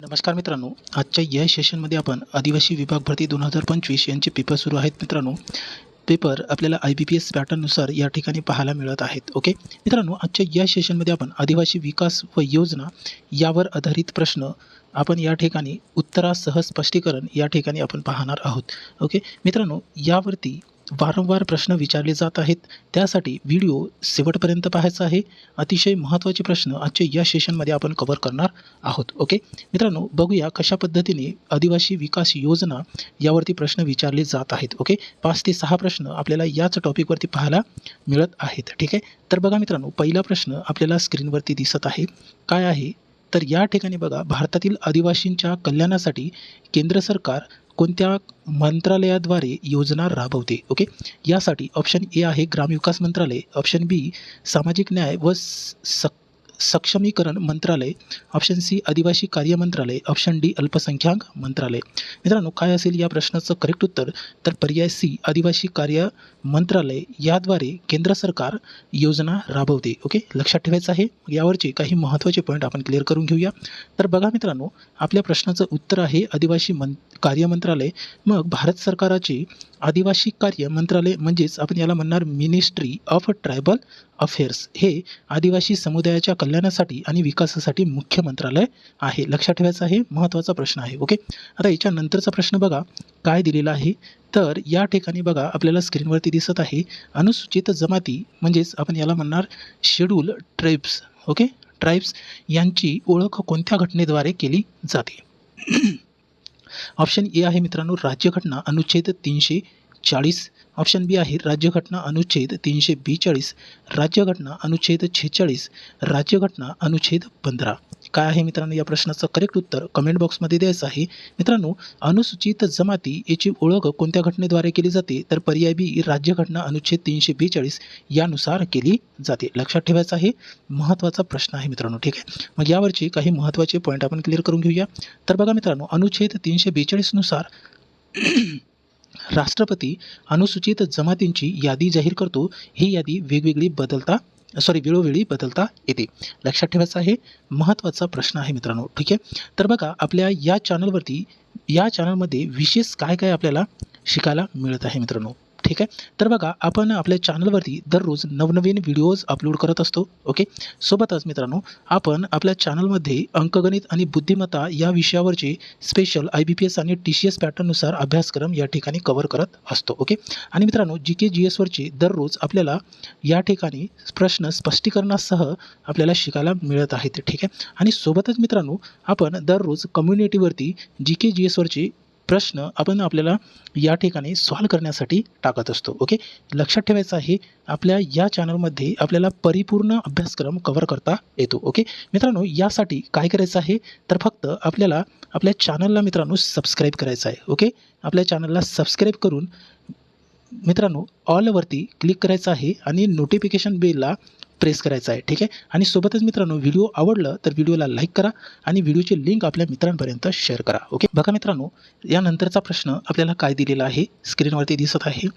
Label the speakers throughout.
Speaker 1: नमस्कार मित्रांनो आजच्या या सेशनमध्ये आपण आदिवासी विभाग भरती दोन हजार पंचवीस यांचे पेपर सुरू आहेत मित्रांनो. पेपर आपल्याला आय बी पी एस पॅटर्ननुसार या ठिकाणी पाहायला मिळत आहेत ओके मित्रांनो आजच्या या सेशनमध्ये आपण आदिवासी विकास व योजना यावर आधारित प्रश्न आपण या ठिकाणी उत्तरासह स्पष्टीकरण या ठिकाणी आपण पाहणार आहोत ओके मित्रांनो यावरती वारंवार प्रश्न विचारले जात आहेत. त्यासाठी व्हिडिओ शेवटपर्यंत पाहायचा आहे. अतिशय महत्त्वाचे प्रश्न आजच्या या सेशनमध्ये आपण कव्हर करणार आहोत. ओके? मित्रांनो बघूया कशा पद्धतीने आदिवासी विकास योजना यावरती प्रश्न विचारले जात आहेत. ओके? पाच ते सहा प्रश्न आपल्याला याच टॉपिकवरती पाहायला मिळत आहेत. ठीक आहे? तर बघा मित्रांनो पहिला प्रश्न आपल्याला स्क्रीनवरती दिसत आहे. काय आहे? तर या ठिकाणी बघा भारतातील आदिवासींच्या कल्याणासाठी केंद्र सरकार कोणत्या मंत्रालयाद्वारे योजना राबवते? ओके यासाठी ऑप्शन ए आहे ग्रामविकास मंत्रालय ऑप्शन बी सामाजिक न्याय व स- सक सक्षमीकरण मंत्रालय ऑप्शन सी आदिवासी कार्य मंत्रालय ऑप्शन डी अल्पसंख्याक मंत्रालय. मित्रांनो काय असेल या प्रश्नाचं करेक्ट उत्तर? तर पर्याय सी आदिवासी कार्य मंत्रालय याद्वारे केंद्र सरकार योजना राबवते. ओके लक्षात ठेवायचं आहे. यावरचे काही महत्त्वाचे पॉईंट आपण क्लिअर करून घेऊया. तर बघा मित्रांनो आपल्या प्रश्नाचं उत्तर आहे आदिवासी मं कार्य मंत्रालय. मग भारत सरकाराची आदिवासी कार्य मंत्रालय म्हणजेच आपण याला म्हणणार मिनिस्ट्री ऑफ ट्रायबल अफेअर्स हे आदिवासी समुदायाच्या कल्याणासाठी आणि विकासासाठी मुख्य मंत्रालय आहे. लक्षात ठेवायचं आहे महत्त्वाचा प्रश्न आहे. ओके आता याच्यानंतरचा प्रश्न बघा. काय दिलेला आहे? तर या ठिकाणी बघा आपल्याला स्क्रीनवरती दिसत आहे अनुसूचित जमाती म्हणजेच आपण याला म्हणणार शेड्यूल ट्राईब्स. ओके ट्राईब्स यांची ओळख कोणत्या घटनेद्वारे केली जाते? ऑप्शन ए आहे मित्रांनो राज्यघटना अनुच्छेद तीनशे चाळीस. ऑप्शन बी आहे राज्यघटना अनुच्छेद तीनशे बेचाळीस. राज्यघटना अनुच्छेद छेचाळीस. राज्यघटना अनुच्छेद पंधरा. काय आहे मित्रांनो या प्रश्नाचं करेक्ट उत्तर कमेंट बॉक्समध्ये द्यायचं आहे. मित्रांनो अनुसूचित जमाती याची ओळख कोणत्या घटनेद्वारे केली जाते? तर पर्याय बी राज्यघटना अनुच्छेद तीनशे बेचाळीस यानुसार केली जाते. लक्षात ठेवायचं आहे महत्त्वाचा प्रश्न आहे मित्रांनो ठीक आहे. मग यावरचे काही महत्त्वाचे पॉईंट आपण क्लिअर करून घेऊया. तर बघा मित्रांनो अनुच्छेद तीनशे बेचाळीसनुसार राष्ट्रपती अनुसूचित जमातींची यादी जाहीर करतो. ही यादी वेगवेगळी बदलता सॉरी वेळोवेळी बदलता येते. लक्षात ठेवायचं आहे महत्त्वाचा प्रश्न आहे मित्रांनो. ठीक आहे? तर बघा आपल्या या चॅनलवरती या चॅनलमध्ये विशेष काय काय आपल्याला शिकायला मिळत आहे मित्रांनो? ठीक आहे? तर बघा आपण आपल्या चॅनलवरती दररोज नवनवीन व्हिडिओज अपलोड करत असतो ओके सोबतच मित्रांनो आपण आपल्या चॅनलमध्ये अंकगणित आणि बुद्धिमत्ता या विषयावरचे special I B P S आणि टी सी एस पॅटर्ननुसार अभ्यासक्रम या ठिकाणी कव्हर करत असतो ओके आणि मित्रांनो जी के जी एसवरचे दररोज आपल्याला या ठिकाणी प्रश्न स्पष्टीकरणासह आपल्याला शिकायला मिळत आहेत ठीक आहे? आणि सोबतच मित्रांनो आपण दररोज कम्युनिटीवरती जी के जी एसवरचे प्रश्न आपण आपल्याला या ठिकाणी सॉल्व करण्यासाठी टाकत असतो ओके लक्षात ठेवायचं आहे आपल्या या चॅनलमध्ये आपल्याला परिपूर्ण अभ्यासक्रम कव्हर करता येतो ओके मित्रांनो यासाठी काय करायचं आहे? तर फक्त आपल्याला आपल्या चॅनलला मित्रांनो सबस्क्राईब करायचं आहे ओके आपल्या चॅनलला सबस्क्राईब करून मित्रांनो ऑलवरती क्लिक करायचं आहे आणि नोटिफिकेशन बेलला प्रेस करायचं आहे ठीक आहे? आणि सोबतच मित्रांनो व्हिडिओ आवडलं तर व्हिडिओला लाईक करा आणि व्हिडिओची लिंक आपल्या मित्रांपर्यंत शेअर करा ओके बघा मित्रांनो यानंतरचा प्रश्न आपल्याला काय दिलेला आहे? स्क्रीनवरती दिसत आहे.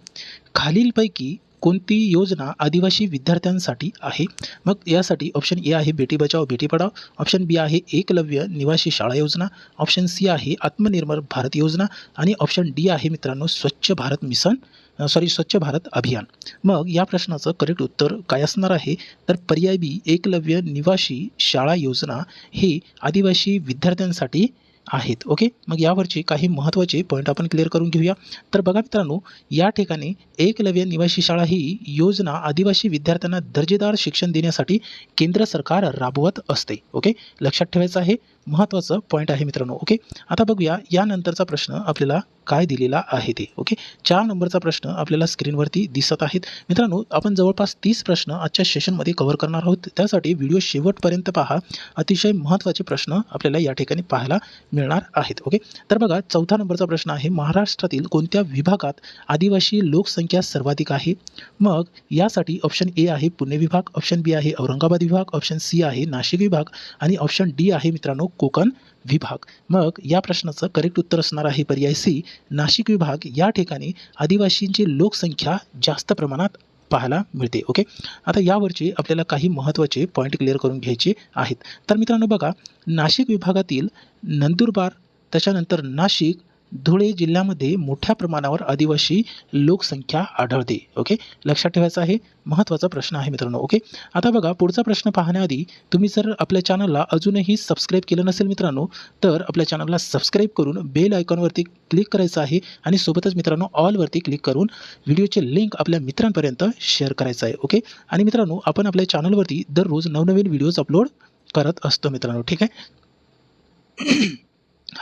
Speaker 1: खालीलपैकी कोणती योजना आदिवासी विद्यार्थ्यांसाठी आहे? मग यासाठी ऑप्शन ए आहे बेटी बचाव बेटी पढाव ऑप्शन बी आहे एकलव्य निवासी शाळा योजना. ऑप्शन सी आहे आत्मनिर्भर भारत योजना. आणि ऑप्शन डी आहे मित्रांनो स्वच्छ भारत मिशन. सॉरी स्वच्छ भारत अभियान. मग या प्रश्नाचं करेक्ट उत्तर काय असणार आहे? तर पर्याय बी एकलव्य निवासी शाळा योजना हे आदिवासी विद्यार्थ्यांसाठी आहेत. ओके मग यावरचे काही महत्त्वाचे पॉईंट आपण क्लिअर करून घेऊया. तर बघा मित्रांनो या ठिकाणी एकलव्य निवासी शाळा ही योजना आदिवासी विद्यार्थ्यांना दर्जेदार शिक्षण देण्यासाठी केंद्र सरकार राबवत असते. ओके लक्षात ठेवायचं आहे. महत्त्वाचं पॉईंट आहे मित्रांनो ओके आता बघूया यानंतरचा प्रश्न आपल्याला काय दिलेला आहे ते ओके चार नंबरचा प्रश्न आपल्याला स्क्रीनवरती दिसत आहेत. मित्रांनो आपण जवळपास तीस प्रश्न आजच्या सेशनमध्ये कव्हर करणार आहोत. त्यासाठी व्हिडिओ शेवटपर्यंत पहा. अतिशय महत्त्वाचे प्रश्न आपल्याला या ठिकाणी पाहायला मिळणार आहेत ओके तर बघा चौथा नंबरचा प्रश्न आहे महाराष्ट्रातील कोणत्या विभागात आदिवासी लोकसंख्या सर्वाधिक आहे? मग यासाठी ऑप्शन ए आहे पुणे विभाग ऑप्शन बी आहे औरंगाबाद विभाग ऑप्शन सी आहे नाशिक विभाग आणि ऑप्शन डी आहे मित्रांनो कोकण विभाग. मग या प्रश्नाचं करेक्ट उत्तर असणार आहे पर्याय सी. नाशिक विभाग. या ठिकाणी आदिवासींची लोकसंख्या जास्त प्रमाणात पाहायला मिळते. ओके? आता यावरचे आपल्याला काही महत्त्वाचे पॉईंट क्लिअर करून घ्यायचे आहेत. तर मित्रांनो बघा नाशिक विभागातील नंदुरबार त्याच्यानंतर नाशिक धुळे जिल्ह्यामध्ये मोठ्या प्रमाणावर आदिवासी लोकसंख्या आढळते. ओके लक्षात ठेवायचं आहे. महत्त्वाचा प्रश्न आहे मित्रांनो. ओके आता बघा पुढचा प्रश्न पाहण्याआधी तुम्ही जर आपल्या चॅनलला अजूनही सबस्क्राईब केलं नसेल मित्रांनो तर आपल्या चॅनलला सबस्क्राईब करून बेल आयकॉनवरती क्लिक करायचं आहे आणि सोबतच मित्रांनो ऑलवरती क्लिक करून व्हिडिओचे लिंक आपल्या मित्रांपर्यंत शेअर करायचं आहे. ओके आणि मित्रांनो आपण आपल्या चॅनलवरती दररोज नवनवीन व्हिडिओज अपलोड करत असतो मित्रांनो. ठीक आहे?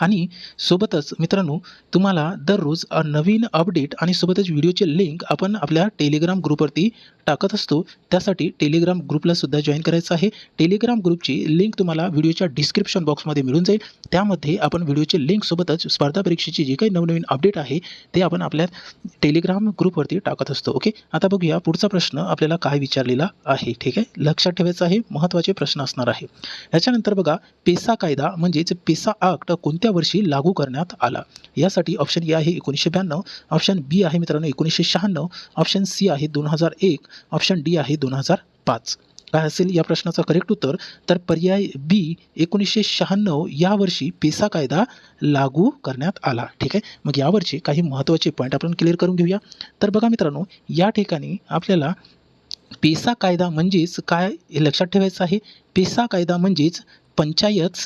Speaker 1: आणि सोबतच मित्रांनो तुम्हाला दररोज नवीन अपडेट आणि सोबतच व्हिडिओचे लिंक आपण आपल्या टेलिग्राम ग्रुपवरती टाकत असतो. त्यासाठी टेलिग्राम ग्रुपला सुद्धा जॉईन करायचं आहे. टेलिग्राम ग्रुपची लिंक तुम्हाला व्हिडिओच्या डिस्क्रिप्शन बॉक्समध्ये मिळून जाईल. त्यामध्ये आपण व्हिडिओचे लिंक सोबतच स्पर्धा परीक्षेची जे काही नवनवीन अपडेट आहे ते आपण आपल्या टेलिग्राम ग्रुपवरती टाकत असतो. ओके आता बघूया पुढचा प्रश्न आपल्याला काय विचारलेला आहे. ठीक आहे? लक्षात ठेवायचं आहे महत्त्वाचे प्रश्न असणार आहे. ह्याच्यानंतर बघा पेसा कायदा म्हणजेच पेसा ॲक्ट कोणत्या वर्षी लागू करण्यात आला. यासाठी ऑप्शन ए आहे एकोणीसशे ब्याण्णव ऑप्शन बी आहे मित्रांनो एकोणीसशे शहाण्णव ऑप्शन सी आहे दोन हजार एक ऑप्शन डी आहे दोन हजार पाच. काय असेल या प्रश्नाचं करेक्ट उत्तर? तर पर्याय बी एकोणीसशे शहाण्णव या वर्षी पेसा कायदा लागू करण्यात आला. ठीक आहे? मग यावरचे काही महत्त्वाचे पॉईंट आपण क्लिअर करून घेऊया. तर बघा मित्रांनो या ठिकाणी आपल्याला पेसा कायदा म्हणजेच काय हे लक्षात ठेवायचं आहे? पेसा कायदा म्हणजेच पंचायत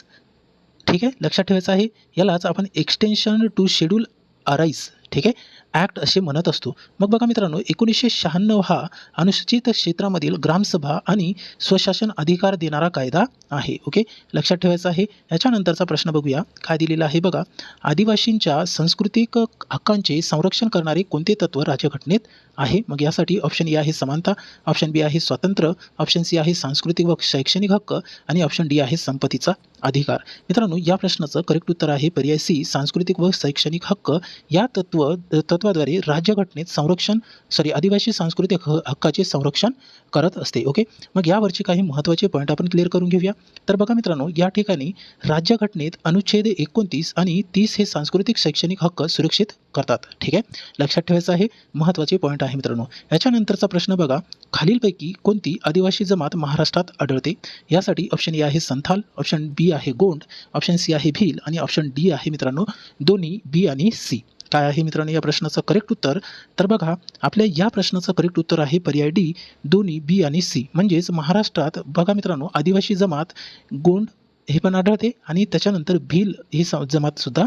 Speaker 1: ठीक आहे? लक्षात ठेवायचं आहे यालाच आपण एक्सटेन्शन टू शेड्यूल अराईज ठीक आहे? ॲक्ट असे म्हणत असतो. मग बघा मित्रांनो एकोणीसशे शहाण्णव हा अनुसूचित क्षेत्रामधील ग्रामसभा आणि स्वशासन अधिकार देणारा कायदा आहे ओके? लक्षात ठेवायचं आहे. याच्यानंतरचा प्रश्न बघूया. काय दिलेला आहे बघा. आदिवासींच्या सांस्कृतिक हक्कांचे संरक्षण करणारे कोणते तत्त्व राज्यघटनेत आहे. मग यासाठी ऑप्शन ए आहे समानता ऑप्शन बी आहे स्वातंत्र्य ऑप्शन सी आहे सांस्कृतिक व शैक्षणिक हक्क आणि ऑप्शन डी आहे संपत्तीचा अधिकार. मित्रांनो या प्रश्नाचं करेक्ट उत्तर आहे पर्याय सी सांस्कृतिक व शैक्षणिक हक्क. या तत्व तत्वाद्वारे राज्यघटनेत संरक्षण सॉरी आदिवासी सांस्कृतिक ह हक्काचे संरक्षण करत असते. ओके मग यावरचे काही महत्त्वाचे पॉईंट आपण क्लिअर करून घेऊया. तर बघा मित्रांनो या ठिकाणी राज्यघटनेत अनुच्छेद एकोणतीस आणि तीस हे सांस्कृतिक शैक्षणिक हक्क सुरक्षित करतात. ठीक आहे? लक्षात ठेवायचं आहे महत्त्वाचे पॉईंट आहे मित्रांनो. याच्यानंतरचा प्रश्न बघा. खालीलपैकी कोणती आदिवासी जमात महाराष्ट्रात आढळते? यासाठी ऑप्शन ए आहे संथाल ऑप्शन बी आहे गोंड ऑप्शन सी आहे भील आणि ऑप्शन डी आहे मित्रांनो दोन्ही बी आणि सी. काय आहे मित्रांनो या प्रश्नाचं करेक्ट उत्तर? तर बघा आपल्या या प्रश्नाचं करेक्ट उत्तर आहे पर्याय डी दोन्ही बी आणि सी. म्हणजेच महाराष्ट्रात बघा मित्रांनो आदिवासी जमात गोंड हे पण आढळते आणि त्याच्यानंतर भील ही स जमातसुद्धा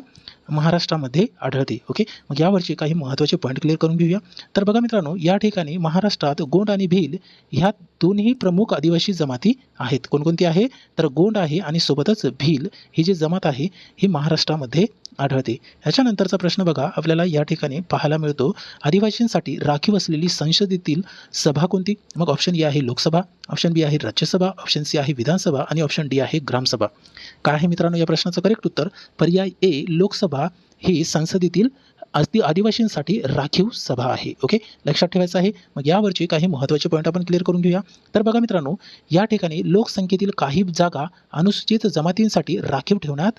Speaker 1: महाराष्ट्रामध्ये आढळते. ओके मग यावरचे काही महत्त्वाचे पॉईंट क्लिअर करून घेऊया. तर बघा मित्रांनो या ठिकाणी महाराष्ट्रात गोंड आणि भील ह्या दोन्ही प्रमुख आदिवासी जमाती आहेत. कोणकोणती आहे? तर गोंड आहे आणि सोबतच भील ही जी जमात आहे ही महाराष्ट्रामध्ये आढळते. ह्याच्यानंतरचा प्रश्न बघा आपल्याला या ठिकाणी पाहायला मिळतो आदिवासींसाठी राखीव असलेली संसदेतील सभा कोणती? मग ऑप्शन ए आहे लोकसभा ऑप्शन बी आहे राज्यसभा ऑप्शन सी आहे विधानसभा आणि ऑप्शन डी आहे ग्रामसभा. काय आहे मित्रांनो या प्रश्नाचं करेक्ट उत्तर? पर्याय ए लोकसभा ही संसदेतील आदि आदिवासींसाठी राखीव सभा आहे. ओके लक्षात ठेवायचं आहे. मग यावरचे काही महत्त्वाचे पॉईंट आपण क्लिअर करून घेऊया. तर बघा मित्रांनो या ठिकाणी लोकसंख्येतील काही जागा अनुसूचित जमातींसाठी राखीव ठेवण्यात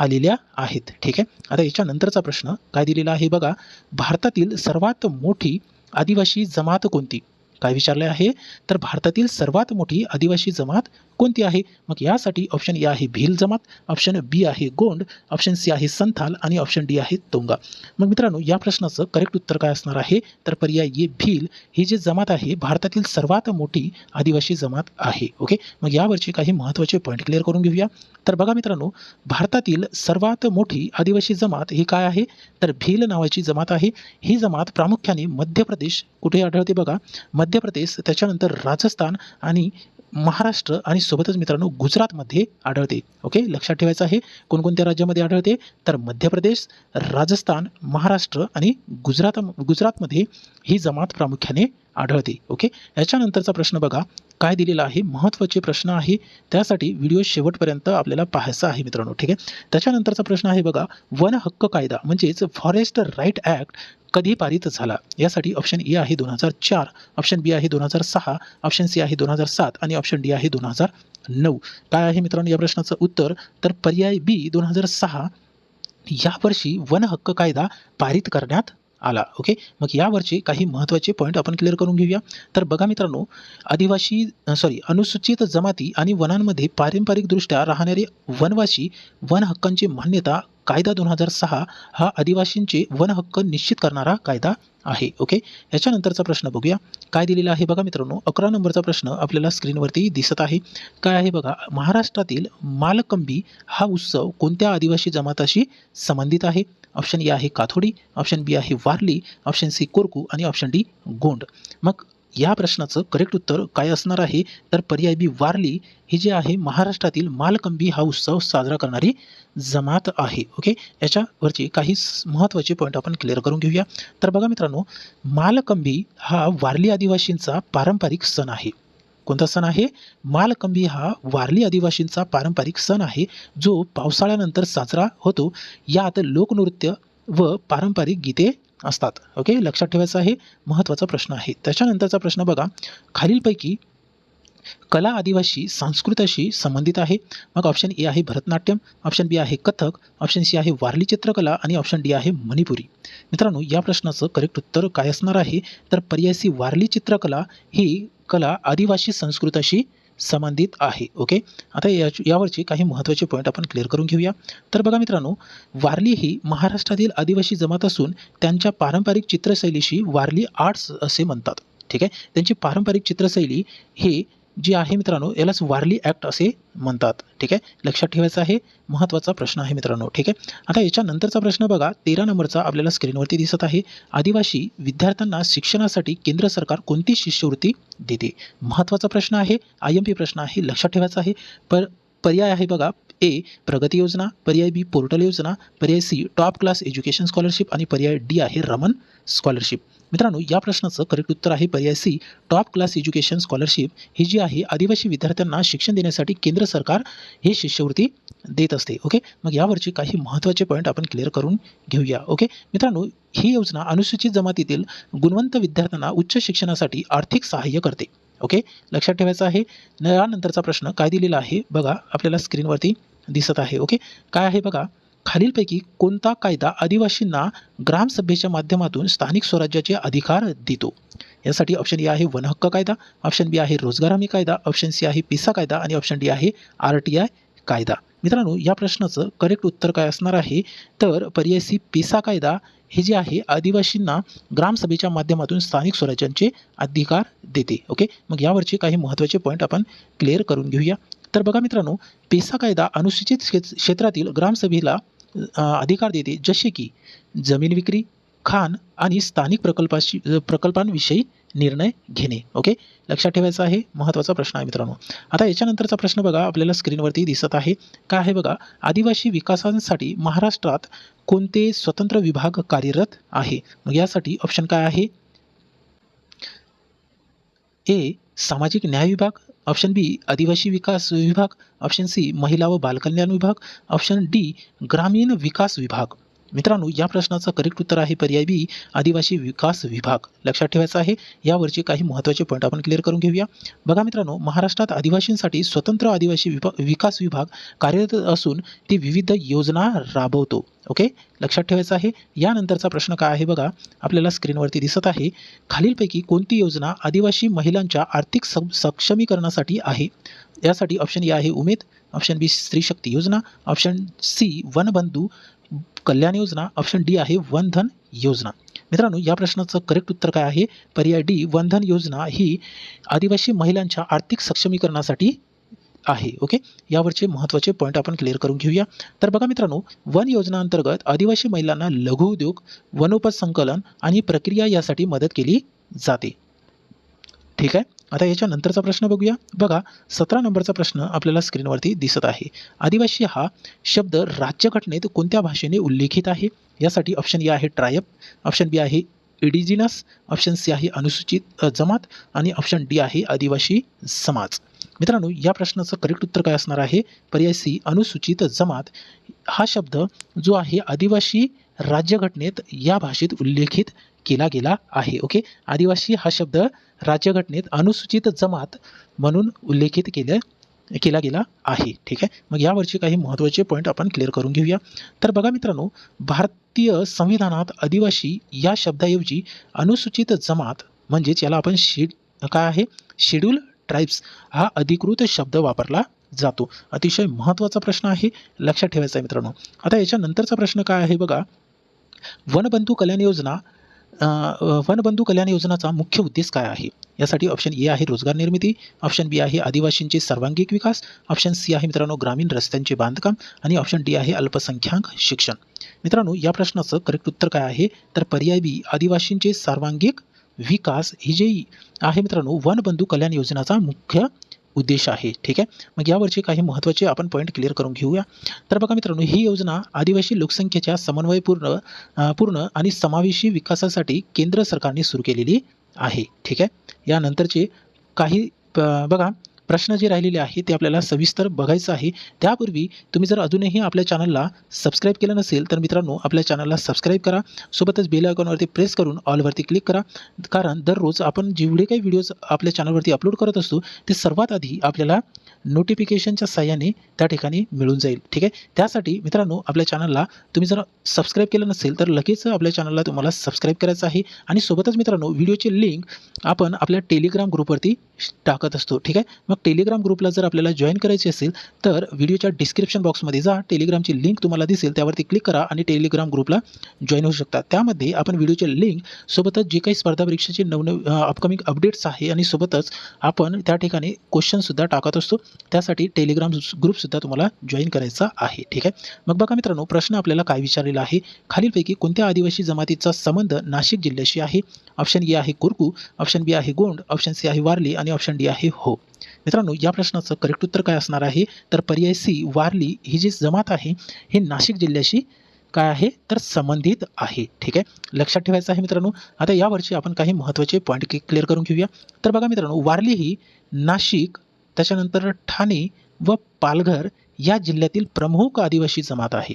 Speaker 1: आलेल्या आहेत. ठीक आहे? आता याच्यानंतरचा प्रश्न काय दिलेला आहे? बघा. भारतातील सर्वात मोठी आदिवासी जमात कोणती? काय विचारले आहे? तर भारतातील सर्वात मोठी आदिवासी जमात कोणती आहे? मग यासाठी ऑप्शन ए आहे भील जमात ऑप्शन बी आहे गोंड ऑप्शन सी आहे संथाल आणि ऑप्शन डी आहे तोंगा. मग मित्रांनो या प्रश्नाचं करेक्ट उत्तर काय असणार आहे? तर पर्याय ए भील. ही जी जमात आहे भारतातील सर्वात मोठी आदिवासी जमात आहे. ओके मग यावरचे काही महत्त्वाचे पॉईंट क्लिअर करून घेऊया. तर बघा मित्रांनो भारतातील सर्वात मोठी आदिवासी जमात ही काय आहे? तर भील नावाची जमात आहे. ही जमात प्रामुख्याने मध्य प्रदेश कुठे आढळते बघा? मध्य प्रदेश त्याच्यानंतर राजस्थान आणि महाराष्ट्र आणि सोबतच मित्रांनो गुजरातमध्ये आढळते. ओके लक्षात ठेवायचं आहे कोणकोणत्या राज्यामध्ये आढळते? तर मध्य प्रदेश राजस्थान महाराष्ट्र आणि गुजरात गुजरातमध्ये ही जमात प्रामुख्याने आढळते. ओके याच्यानंतरचा प्रश्न बघा काय दिलेला आहे? महत्त्वाचे प्रश्न आहे. त्यासाठी व्हिडिओ शेवटपर्यंत आपल्याला पाहायचा आहे मित्रांनो. ठीक आहे? त्याच्यानंतरचा प्रश्न आहे बघा वन हक्क कायदा म्हणजेच फॉरेस्ट राईट ॲक्ट कधी पारित झाला? यासाठी ऑप्शन ए आहे दोन हजार चार ऑप्शन बी आहे दोन हजार सहा ऑप्शन सी आहे दोन हजार सात आणि ऑप्शन डी आहे दोन हजार नऊ. काय आहे मित्रांनो या प्रश्नाचं उत्तर? तर पर्याय बी दोन हजार सहा यावर्षी वन हक्क कायदा पारित करण्यात आला. ओके? मग यावरचे काही महत्त्वाचे पॉईंट आपण क्लिअर करून घेऊया. तर बघा मित्रांनो आदिवासी सॉरी अनुसूचित जमाती आणि वनांमध्ये पारंपरिकदृष्ट्या राहणारे वनवासी वन हक्कांची मान्यता कायदा दोन हजार सहा हा आदिवासींचे वनहक्क निश्चित करणारा कायदा आहे. ओके याच्यानंतरचा प्रश्न बघूया. काय दिलेला आहे बघा मित्रांनो? अकरा नंबरचा प्रश्न आपल्याला स्क्रीनवरती दिसत आहे. काय आहे बघा? महाराष्ट्रातील मालकंबी हा उत्सव कोणत्या आदिवासी जमाताशी संबंधित आहे? ऑप्शन ए आहे काथोडी ऑप्शन बी आहे वारली ऑप्शन सी कोरकू आणि ऑप्शन डी गोंड. मग या प्रश्नाचं करेक्ट उत्तर काय असणार आहे? तर पर्याय बी वारली. ही जी आहे महाराष्ट्रातील मालकंबी हा उत्सव साजरा करणारी जमात आहे. ओके याच्यावरचे काही महत्त्वाचे पॉईंट आपण क्लिअर करून घेऊया. तर बघा मित्रांनो मालकंबी हा वारली आदिवासींचा पारंपरिक सण आहे. कोणता सण आहे? मालकंबी हा वारली आदिवासींचा पारंपरिक सण आहे जो पावसाळ्यानंतर साजरा होतो. यात लोकनृत्य व पारंपरिक गीते असतात. ओके? लक्षात ठेवायचं आहे महत्त्वाचा प्रश्न आहे. त्याच्यानंतरचा प्रश्न बघा. खालीलपैकी कला आदिवासी संस्कृताशी संबंधित आहे. मग ऑप्शन ए आहे भरतनाट्यम ऑप्शन बी आहे कथक ऑप्शन सी आहे वारली चित्रकला आणि ऑप्शन डी आहे मणिपुरी. मित्रांनो या प्रश्नाचं करेक्ट उत्तर काय असणार आहे? तर पर्याय सी वारली चित्रकला ही कला आदिवासी संस्कृताशी संबंधित आहे ओके आता या यावरचे काही महत्त्वाचे पॉईंट आपण क्लिअर करून घेऊया. तर बघा मित्रांनो वारली ही महाराष्ट्रातील आदिवासी जमात असून त्यांच्या पारंपरिक चित्रशैलीशी वारली आर्ट्स असे म्हणतात ठीक आहे? त्यांची पारंपरिक चित्रशैली ही जी आहे मित्रांनो यालाच वारली ॲक्ट असे म्हणतात ठीक आहे? लक्षात ठेवायचं आहे महत्त्वाचा प्रश्न आहे मित्रांनो ठीक आहे? आता याच्यानंतरचा प्रश्न बघा तेरा नंबरचा आपल्याला स्क्रीनवरती दिसत आहे. आदिवासी विद्यार्थ्यांना शिक्षणासाठी केंद्र सरकार कोणती शिष्यवृत्ती देते? महत्त्वाचा प्रश्न आहे आय एम पी प्रश्न आहे लक्षात ठेवायचा आहे. पर पर्याय आहे बघा ए प्रगती योजना पर्याय बी पोर्टल योजना पर्याय C top class education scholarship आणि पर्याय डी आहे रमन स्कॉलरशिप. मित्रांनो या प्रश्नाचं करेक्ट उत्तर आहे पर्याय C. Top class education scholarship ही जी आहे आदिवासी विद्यार्थ्यांना शिक्षण देण्यासाठी केंद्र सरकार हे शिष्यवृत्ती देत असते. ओके मग यावरचे काही महत्त्वाचे पॉईंट आपण क्लिअर करून घेऊया. ओके मित्रांनो ही योजना अनुसूचित जमातीतील गुणवंत विद्यार्थ्यांना उच्च शिक्षणासाठी आर्थिक सहाय्य करते. ओके लक्षात ठेवायचं आहे यानंतरचा प्रश्न काय दिलेला आहे बघा आपल्याला स्क्रीनवरती दिसत आहे. ओके काय आहे बघा? खालीलपैकी कोणता कायदा आदिवासींना ग्रामसभेच्या माध्यमातून स्थानिक स्वराज्याचे अधिकार देतो? यासाठी ऑप्शन ए आहे वन हक्क कायदा ऑप्शन बी आहे रोजगार हमी कायदा ऑप्शन सी आहे पिसा कायदा आणि ऑप्शन डी आहे आर टी आय कायदा. मित्रांनो या प्रश्नाचं करेक्ट उत्तर काय असणार आहे? तर पर्याय सी पिसा कायदा. हे जे आहे आदिवासींना ग्रामसभेच्या माध्यमातून स्थानिक स्वराज्यांचे अधिकार देते. ओके मग यावरचे काही महत्त्वाचे पॉईंट आपण क्लिअर करून घेऊया. तर बघा मित्रांनो पेसा कायदा अनुसूचित क्षेत्रातील ग्रामसभेला अधिकार देते. जसे की जमीन विक्री खाण आणि स्थानिक प्रकल्पाशी प्रकल्पांविषयी निर्णय घेणे. ओके? लक्षात ठेवायचं आहे? महत्त्वाचा प्रश्न आहे मित्रांनो. आता याच्यानंतरचा प्रश्न बघा आपल्याला स्क्रीनवरती दिसत आहे. काय आहे बघा? आदिवासी विकासासाठी महाराष्ट्रात कोणते स्वतंत्र विभाग कार्यरत आहे? मग यासाठी ऑप्शन काय आहे? ए सामाजिक न्याय विभाग ऑप्शन बी आदिवासी विकास विभाग ऑप्शन सी महिला व बालकल्याण विभाग ऑप्शन डी ग्रामीण विकास विभाग. मित्रांनो या प्रश्नाचं करेक्ट उत्तर आहे पर्याय बी आदिवासी विकास विभाग. लक्षात ठेवायचं आहे यावरचे काही महत्त्वाचे पॉईंट आपण क्लिअर करून घेऊया. बघा मित्रांनो महाराष्ट्रात आदिवासींसाठी स्वतंत्र आदिवासी विभा विकास विभाग कार्यरत असून ती विविध योजना राबवतो. ओके लक्षात ठेवायचं आहे यानंतरचा प्रश्न काय आहे बघा आपल्याला स्क्रीनवरती दिसत आहे खालीलपैकी कोणती योजना आदिवासी महिलांच्या आर्थिक सक्षमीकरणासाठी आहे? यासाठी ऑप्शन ए आहे उमेद ऑप्शन बी स्त्री शक्ती योजना option C वनबंधू Kalyan Yojana option D आहे वनधन योजना. मित्रांनो या प्रश्नाचं करेक्ट उत्तर काय आहे? पर्याय डी वनधन योजना ही आदिवासी महिलांच्या आर्थिक सक्षमीकरणासाठी आहे ओके यावरचे महत्त्वाचे पॉईंट आपण क्लिअर करून घेऊया. तर बघा मित्रांनो वन योजना अंतर्गत आदिवासी महिलांना लघु उद्योग वनोपज संकलन आणि प्रक्रिया यासाठी मदत केली जाते. ठीक आहे? आता याच्या नंतरचा प्रश्न बघूया. बघा सतरा नंबरचा प्रश्न आपल्याला स्क्रीनवरती दिसत आहे. आदिवासी हा शब्द राज्यघटनेत कोणत्या भाषेने उल्लेखित आहे? यासाठी ऑप्शन ए आहे ट्रायब ऑप्शन बी आहे इडिजिनस ऑप्शन सी आहे अनुसूचित जमात आणि ऑप्शन डी आहे आदिवासी समाज. मित्रांनो या प्रश्नाचं करेक्ट उत्तर काय असणार आहे? पर्याय सी अनुसूचित जमात. हा शब्द जो आहे आदिवासी राज्यघटनेत या भाषेत उल्लेखित केला गेला आहे ओके आदिवासी हा शब्द राज्यघटनेत अनुसूचित जमात म्हणून उल्लेखित केलं केला गेला आहे ठीक आहे? मग यावरचे काही महत्त्वाचे पॉईंट आपण क्लिअर करून घेऊया. तर बघा मित्रांनो भारतीय संविधानात आदिवासी या शब्दाऐवजी अनुसूचित जमात म्हणजेच याला आपण शेड काय आहे? शेड्यूल ट्राईब्स हा अधिकृत शब्द वापरला जातो. अतिशय महत्त्वाचा प्रश्न आहे लक्षात ठेवायचा आहे मित्रांनो. आता याच्यानंतरचा प्रश्न काय आहे बघा? वनबंधू कल्याण योजना वनबंधू कल्याण योजनाचा मुख्य उद्देश काय आहे? यासाठी ऑप्शन ए आहे रोजगार निर्मिती ऑप्शन बी आहे आदिवासींचे सर्वांगीण विकास ऑप्शन सी आहे मित्रांनो ग्रामीण रस्त्यांचे बांधकाम आणि ऑप्शन डी आहे अल्पसंख्याक शिक्षण. मित्रांनो या प्रश्नाचं करेक्ट उत्तर काय आहे? तर पर्याय बी आदिवासींचे सर्वांगीण विकास ही जे आहे मित्रांनो वनबंधू कल्याण योजनाचा मुख्य उद्देश आहे ठीक आहे? मग यावरचे काही महत्त्वाचे आपण पॉईंट क्लिअर करून घेऊया. तर बघा मित्रांनो ही योजना आदिवासी लोकसंख्येच्या समन्वयपूर्ण पूर्ण आणि समावेशी विकासासाठी केंद्र सरकारने सुरू केलेली आहे ठीक आहे? यानंतरचे काही प- बघा प्रश्न जे राहिलेले आहे ते आपल्याला सविस्तर बघायचं आहे. त्यापूर्वी तुम्ही जर अजूनही आपल्या चॅनलला सबस्क्राईब केलं नसेल तर मित्रांनो आपल्या चॅनलला सबस्क्राईब करा. सोबतच बेल आयकॉनवरती प्रेस करून ऑलवरती क्लिक करा. कारण दररोज आपण जेवढे काही व्हिडिओज आपल्या चॅनलवरती अपलोड करत असतो ते सर्वात आधी आपल्याला नोटिफिकेशनच्या साह्याने त्या ठिकाणी मिळून जाईल. ठीक आहे? त्यासाठी मित्रांनो आपल्या चॅनलला तुम्ही जर सबस्क्राईब केलं नसेल तर लगेच आपल्या चॅनलला तुम्हाला सबस्क्राईब करायचं आहे. आणि सोबतच मित्रांनो व्हिडिओची लिंक आपण आपल्या टेलिग्राम ग्रुपवरती टाकत असतो. ठीक आहे? मग टेलिग्राम ग्रुपला जर आपल्याला जॉईन करायची असेल तर व्हिडिओच्या डिस्क्रिप्शन बॉक्समध्ये जा टेलिग्रामची लिंक तुम्हाला दिसेल त्यावरती क्लिक करा आणि टेलिग्राम ग्रुपला जॉईन होऊ शकता. त्यामध्ये आपण व्हिडिओचे लिंक सोबतच जे काही स्पर्धा परीक्षेचे नवनव अपकमिंग अपडेट्स आहे आणि सोबतच आपण त्या ठिकाणी क्वेश्चनसुद्धा टाकत असतो. त्यासाठी टेलिग्राम ग्रुपसुद्धा तुम्हाला जॉईन करायचा आहे. ठीक आहे? मग बघा मित्रांनो प्रश्न आपल्याला काय विचारलेला आहे? खालीलपैकी कोणत्या आदिवासी जमातीचा संबंध नाशिक जिल्ह्याशी आहे? ऑप्शन ए आहे कुरकू ऑप्शन बी आहे गोंड ऑप्शन सी आहे वारली आणि ऑप्शन डी आहे हो. मित्रांनो या प्रश्नाचं करेक्ट उत्तर काय असणार आहे? तर पर्याय सी वारली ही जी जमात आहे हे नाशिक जिल्ह्याशी काय आहे? तर संबंधित आहे. ठीक आहे? लक्षात ठेवायचं आहे मित्रांनो? आता यावरची आपण काही महत्त्वाचे पॉईंट क्लिअर करून घेऊया. तर बघा मित्रांनो वारली ही नाशिक त्याच्यानंतर ठाणे व पालघर या जिल्ह्यातील प्रमुख आदिवासी जमात आहे.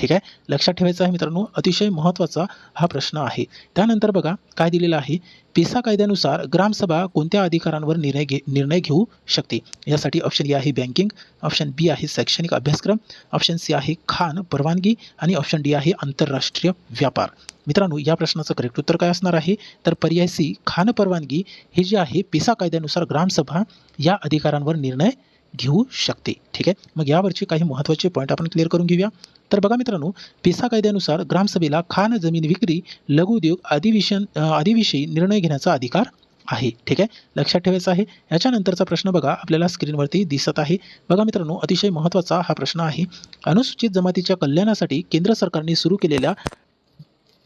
Speaker 1: ठीक आहे? लक्षात ठेवायचं आहे मित्रांनो अतिशय महत्त्वाचा हा प्रश्न आहे. त्यानंतर बघा काय दिलेलं आहे? पेसा कायद्यानुसार ग्रामसभा कोणत्या अधिकारांवर निर्णय घे निर्णय घेऊ शकते? यासाठी ऑप्शन ए आहे बँकिंग ऑप्शन बी आहे शैक्षणिक अभ्यासक्रम ऑप्शन सी आहे खान परवानगी आणि ऑप्शन डी आहे आंतरराष्ट्रीय व्यापार. मित्रांनो या प्रश्नाचं करेक्ट उत्तर काय असणार आहे? तर पर्याय सी खान परवानगी हे जे आहे पेसा कायद्यानुसार ग्रामसभा या अधिकारांवर निर्णय घेऊ शकते. ठीक आहे? मग यावरचे काही महत्त्वाचे पॉईंट आपण क्लिअर करून घेऊया. तर बघा मित्रांनो पेसा कायद्यानुसार ग्रामसभेला खाण जमीन विक्री लघुउद्योग आदी आदीविषयी निर्णय घेण्याचा अधिकार आहे. ठीक आहे? लक्षात ठेवायचं आहे. याच्यानंतरचा प्रश्न बघा आपल्याला स्क्रीनवरती दिसत आहे. बघा मित्रांनो अतिशय महत्त्वाचा हा प्रश्न आहे. अनुसूचित जमातीच्या कल्याणासाठी केंद्र सरकारने सुरू केलेल्या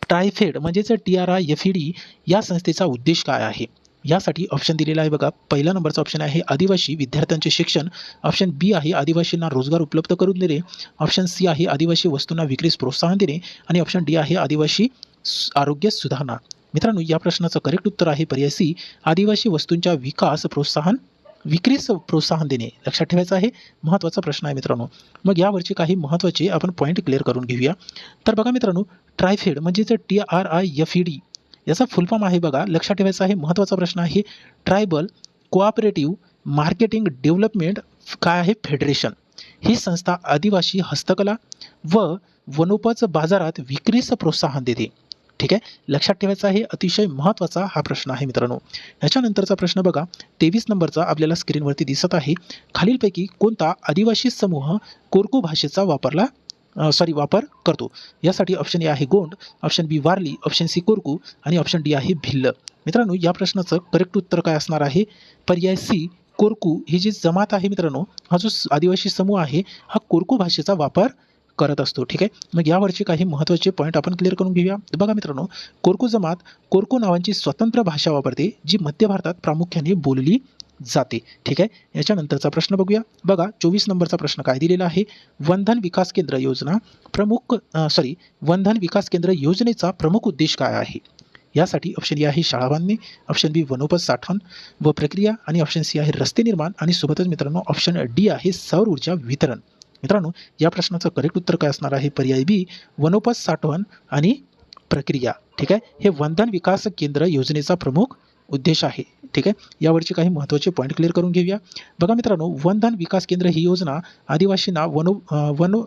Speaker 1: ट्रायफेड म्हणजेच T R I F E D या संस्थेचा उद्देश काय आहे? यासाठी ऑप्शन दिलेला आहे बघा. पहिला नंबरचा ऑप्शन आहे आदिवासी विद्यार्थ्यांचे शिक्षण. ऑप्शन बी आहे आदिवासींना रोजगार उपलब्ध करून देणे. ऑप्शन सी आहे आदिवासी वस्तूंना विक्रीस प्रोत्साहन देणे. आणि ऑप्शन डी आहे आदिवासी सु- आरोग्य सुधारणा. मित्रांनो या प्रश्नाचं करेक्ट उत्तर आहे पर्याय सी आदिवासी वस्तूंच्या विकास प्रोत्साहन विक्रीस प्रोत्साहन देणे. लक्षात ठेवायचं आहे. महत्त्वाचा प्रश्न आहे मित्रांनो. मग यावरचे काही महत्त्वाचे आपण पॉईंट क्लिअर करून घेऊया. तर बघा मित्रांनो ट्रायफेड म्हणजेच T R I F E D याचा फुलफॉर्म आहे बघा. लक्षात ठेवायचा आहे महत्त्वाचा प्रश्न आहे ट्रायबल कोऑपरेटिव्ह मार्केटिंग डेव्हलपमेंट काय आहे? फेडरेशन. ही संस्था आदिवासी हस्तकला व वनोपज बाजारात विक्रीस प्रोत्साहन देते. ठीक आहे? लक्षात ठेवायचा आहे अतिशय महत्त्वाचा हा प्रश्न आहे मित्रांनो. ह्याच्यानंतरचा प्रश्न बघा. तेवीस नंबरचा आपल्याला स्क्रीनवरती दिसत आहे. खालीलपैकी कोणता आदिवासी समूह कोरकू भाषेचा वापरला सॉरी वापर करतो. यासाठी ऑप्शन ए आहे Gond option B Warli option C Korku आणि ऑप्शन डी आहे भिल्ल. मित्रांनो या प्रश्नाचं करेक्ट उत्तर काय असणार आहे? पर्याय सी कोरकू. ही जी जमात आहे मित्रांनो हा जो स- आदिवासी समूह आहे हा कोरकू भाषेचा वापर करत असतो. ठीक आहे? मग यावरचे काही महत्त्वाचे पॉईंट आपण क्लिअर करून घेऊया. बघा मित्रांनो कोरकू जमात कोरकू नावांची स्वतंत्र भाषा वापरते जी मध्य भारतात प्रामुख्याने बोलली जाते. ठीक आहे? याच्यानंतरचा प्रश्न बघूया. बघा चोवीस नंबरचा प्रश्न काय दिलेला आहे? वंधन विकास केंद्र योजना प्रमुख सॉरी वंधन विकास केंद्र योजनेचा प्रमुख उद्देश काय आहे? यासाठी ऑप्शन ए आहे शाळा बांधणे ऑप्शन बी वनोपज साठवण व प्रक्रिया आणि ऑप्शन सी आहे रस्ते निर्माण आणि सोबतच मित्रांनो ऑप्शन डी आहे सौर ऊर्जा वितरण. मित्रांनो या प्रश्नाचं करेक्ट उत्तर काय असणार आहे? पर्याय बी वनोपज साठवण आणि प्रक्रिया. ठीक आहे? हे वंधन विकास केंद्र योजनेचा प्रमुख उद्देश आहे. ठीक आहे? यावरचे काही महत्त्वाचे पॉईंट क्लिअर करून घेऊया. बघा मित्रांनो वनधन विकास केंद्र ही योजना आदिवासींना वनो वन वनो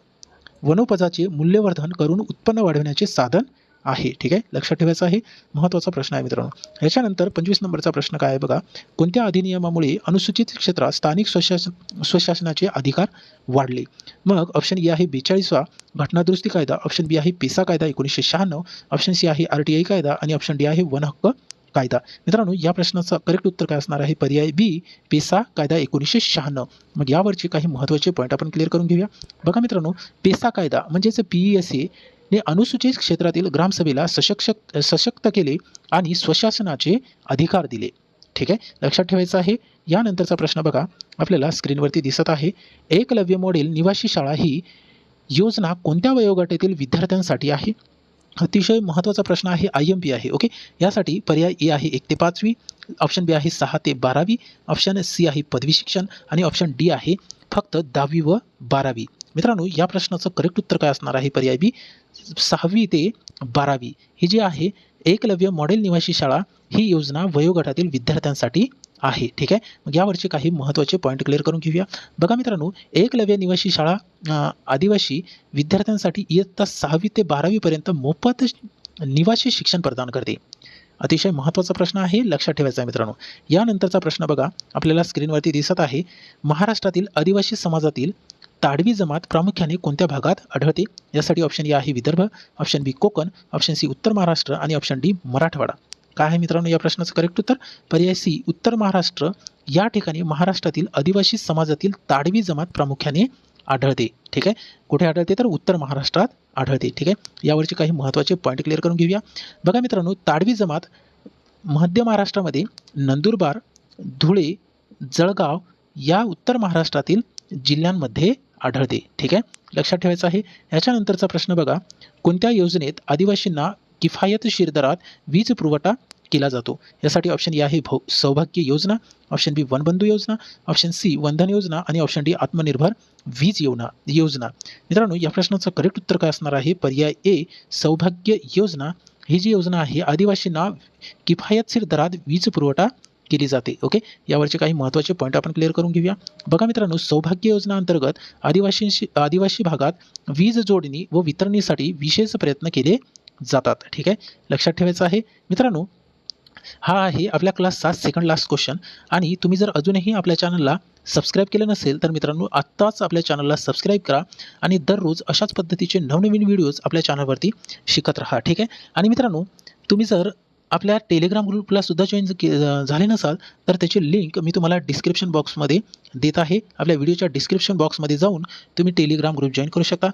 Speaker 1: वनोपजाचे मूल्यवर्धन करून उत्पन्न वाढवण्याचे साधन आहे. ठीक आहे? लक्षात ठेवायचं आहे. महत्त्वाचा प्रश्न आहे मित्रांनो. याच्यानंतर पंचवीस नंबरचा प्रश्न काय आहे बघा? कोणत्या अधिनियमामुळे अनुसूचित क्षेत्रात स्थानिक स्वशासन स्वशासनाचे अधिकार वाढले? मग ऑप्शन ए आहे बेचाळीसवा. घटनादुरुस्ती कायदा. ऑप्शन बी आहे पेसा कायदा एकोणीसशे शहाण्णव. ऑप्शन सी आहे आर टी आय कायदा. आणि ऑप्शन डी आहे वन हक्क कायदा. मित्रांनो या प्रश्नाचं करेक्ट उत्तर काय असणार आहे? पर्याय बी पेसा कायदा एकोणीसशे शहाण्णव. मग यावरचे काही महत्त्वाचे पॉईंट आपण क्लिअर करून घेऊया. बघा मित्रांनो पेसा कायदा म्हणजेच पी ई एस ए ने अनुसूचित क्षेत्रातील ग्रामसभेला सशक्त सशक्त केले आणि स्वशासनाचे अधिकार दिले. ठीक आहे? लक्षात ठेवायचं आहे? यानंतरचा प्रश्न बघा. आपल्याला स्क्रीनवरती दिसत आहे. एकलव्य मॉडेल निवासी शाळा ही योजना कोणत्या वयोगटातील विद्यार्थ्यांसाठी आहे? अतिशय महत्त्वाचा प्रश्न आहे आय एम पी आहे ओके यासाठी पर्याय ए आहे एक ते पाचवी ऑप्शन बी आहे सहा ते बारावी ऑप्शन सी आहे पदवी शिक्षण आणि ऑप्शन डी आहे फक्त दहावी व बारावी. मित्रांनो या प्रश्नाचं करेक्ट उत्तर काय असणार आहे पर्याय बी सहावी ते बारावी. ही जी आहे एकलव्य मॉडेल निवासी शाळा ही योजना वयोगटातील विद्यार्थ्यांसाठी आहे. ठीक आहे? मग यावरचे काही महत्त्वाचे पॉईंट क्लिअर करून घेऊया. बघा मित्रांनो एकलव्य निवासी शाळा आदिवासी विद्यार्थ्यांसाठी इयत्ता सहावी ते बारावीपर्यंत मोफत निवासी शिक्षण प्रदान करते. अतिशय महत्त्वाचा प्रश्न आहे लक्षात ठेवायचा आहे मित्रांनो. यानंतरचा प्रश्न बघा आपल्याला स्क्रीनवरती दिसत आहे. महाराष्ट्रातील आदिवासी समाजातील ताडवी जमात प्रामुख्याने कोणत्या भागात आढळते? यासाठी ऑप्शन ए आहे Vidarbha option B Konkan option C उत्तर महाराष्ट्र आणि ऑप्शन डी मराठवाडा. काय आहे मित्रांनो या प्रश्नाचं करेक्ट उत्तर? पर्याय सी उत्तर महाराष्ट्र. या ठिकाणी महाराष्ट्रातील आदिवासी समाजातील ताडवी जमात प्रामुख्याने आढळते. ठीक आहे? कुठे आढळते? तर उत्तर महाराष्ट्रात आढळते. ठीक आहे? यावरचे काही महत्त्वाचे पॉईंट क्लिअर करून घेऊया. बघा मित्रांनो ताडवी जमात मध्य महाराष्ट्रामध्ये नंदुरबार धुळे जळगाव या उत्तर महाराष्ट्रातील जिल्ह्यांमध्ये आढळते. ठीक आहे? लक्षात ठेवायचं आहे. याच्यानंतरचा प्रश्न बघा. कोणत्या योजनेत आदिवासींना किफायतशीर दरात वीज पुरवठा केला जातो. यासाठी ऑप्शन ए आहे भौ सौभाग्य योजना ऑप्शन बी वनबंधू योजना ऑप्शन सी वंदन योजना आणि ऑप्शन डी आत्मनिर्भर वीज योजना योजना. मित्रांनो या प्रश्नाचं करेक्ट उत्तर काय असणार आहे? पर्याय ए सौभाग्य योजना. ही जी योजना आहे आदिवासींना किफायतशीर दरात वीज पुरवठा केली जाते. ओके? यावरचे काही महत्त्वाचे पॉईंट आपण क्लिअर करून घेऊया. बघा मित्रांनो सौभाग्य योजना अंतर्गत आदिवासींशी आदिवासी भागात वीज जोडणी व वितरणीसाठी विशेष प्रयत्न केले जातात. ठीक आहे? लक्षात ठेवायचं आहे. मित्रांनो हा आहे आपल्या क्लास सात सेकंड लास्ट क्वेश्चन आणि तुम्ही जर अजूनही आपल्या चॅनलला सबस्क्राईब केलं नसेल तर मित्रांनो आत्ताच आपल्या चॅनलला सबस्क्राईब करा आणि दररोज अशाच पद्धतीचे नवनवीन व्हिडिओज आपल्या चॅनलवरती शिकत राहा ठीक आहे? आणि मित्रांनो तुम्ही जर आपल्या टेलिग्राम ग्रुपला सुद्धा जॉईन के झाले नसाल तर त्याची लिंक मी तुम्हाला डिस्क्रिप्शन बॉक्समध्ये देत आहे. आपल्या व्हिडिओच्या डिस्क्रिप्शन बॉक्समध्ये जाऊन तुम्ही टेलिग्राम ग्रुप जॉईन करू शकता.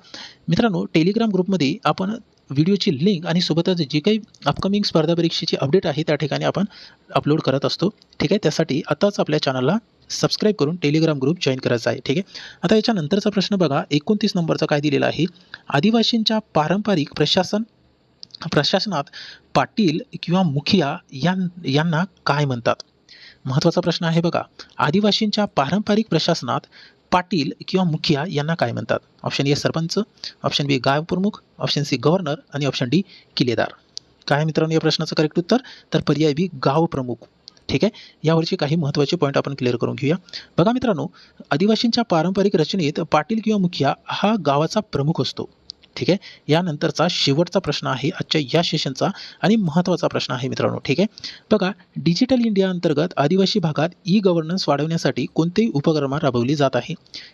Speaker 1: मित्रांनो टेलिग्राम ग्रुपमध्ये आपण व्हिडिओची लिंक आणि सोबतच जी काही अपकमिंग स्पर्धा परीक्षेची अपडेट आहे त्या ठिकाणी आपण अपलोड करत असतो. ठीक आहे? त्यासाठी आताच आपल्या चॅनलला सबस्क्राईब करून टेलिग्राम ग्रुप जॉईन करायचा आहे ठीक आहे? आता याच्यानंतरचा प्रश्न बघा. एकोणतीस नंबरचा काय दिलेला आहे? आदिवासींच्या पारंपरिक प्रशासन प्रशासनात पाटील किंवा मुखिया यां यांना काय म्हणतात? महत्त्वाचा प्रश्न आहे बघा. आदिवासींच्या पारंपरिक प्रशासनात पाटील किंवा मुखिया यांना काय म्हणतात? Option A sarpanch option B गाव प्रमुख ऑप्शन सी गव्हर्नर आणि ऑप्शन डी किल्लेदार. काय मित्रांनो या प्रश्नाचं करेक्ट उत्तर? तर पर्याय बी गाव प्रमुख. ठीक आहे? यावरचे काही महत्त्वाचे पॉईंट आपण क्लिअर करून घेऊया. बघा मित्रांनो आदिवासींच्या पारंपरिक रचनेत पाटील किंवा मुखिया हा गावाचा प्रमुख असतो. ठीक आहे? यानंतरचा शेवटचा प्रश्न आहे आजच्या या सेशनचा आणि महत्त्वाचा प्रश्न आहे मित्रांनो ठीक आहे? बघा डिजिटल इंडिया अंतर्गत आदिवासी भागात ई गव्हर्नन्स वाढवण्यासाठी कोणतेही उपक्रम राबवली जात आहे?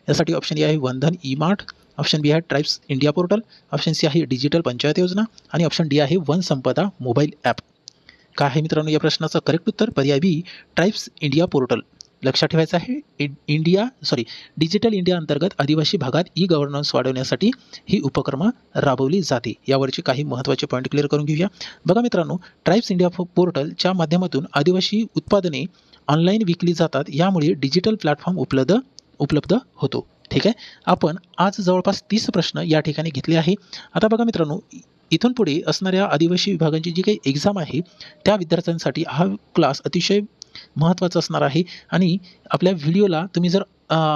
Speaker 1: यासाठी ऑप्शन ए आहे Vandhan E mart option B आहे tribes India portal option C आहे डिजिटल पंचायत योजना आणि ऑप्शन डी आहे वन संपदा मोबाईल ॲप काय आहे मित्रांनो या प्रश्नाचं करेक्ट उत्तर? पर्याय बी ट्राईब्स इंडिया पोर्टल लक्षात ठेवायचं आहे E- India sorry digital India अंतर्गत आदिवासी भागात ई गव्हर्नन्स वाढवण्यासाठी ही उपक्रम राबवली जाते. यावरचे काही महत्त्वाचे पॉईंट क्लिअर करून घेऊया. बघा मित्रांनो ट्राईब्स इंडिया पोर्टलच्या माध्यमातून आदिवासी उत्पादने ऑनलाईन विकली जातात. यामुळे डिजिटल प्लॅटफॉर्म उपलब्ध उपलब्ध होतो. ठीक आहे? आपण आज जवळपास तीस प्रश्न या ठिकाणी घेतले आहे. आता बघा मित्रांनो इथून पुढे असणाऱ्या आदिवासी विभागांची जी काही एक्झाम आहे त्या विद्यार्थ्यांसाठी हा क्लास अतिशय महत्त्वाचं असणार आहे. आणि आपल्या व्हिडिओला तुम्ही जर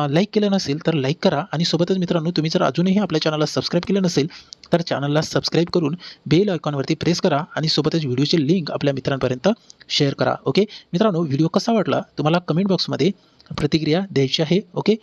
Speaker 1: लाईक केलं नसेल तर लाईक करा. आणि सोबतच मित्रांनो तुम्ही जर अजूनही आपल्या चॅनलला सबस्क्राईब केलं नसेल तर चॅनलला सबस्क्राईब करून बेल आयकॉनवरती प्रेस करा. आणि सोबतच व्हिडिओची लिंक आपल्या मित्रांपर्यंत शेअर करा. ओके मित्रांनो व्हिडिओ कसा वाटला? तुम्हाला कमेंट बॉक्समध्ये प्रतिक्रिया द्यायची आहे. ओके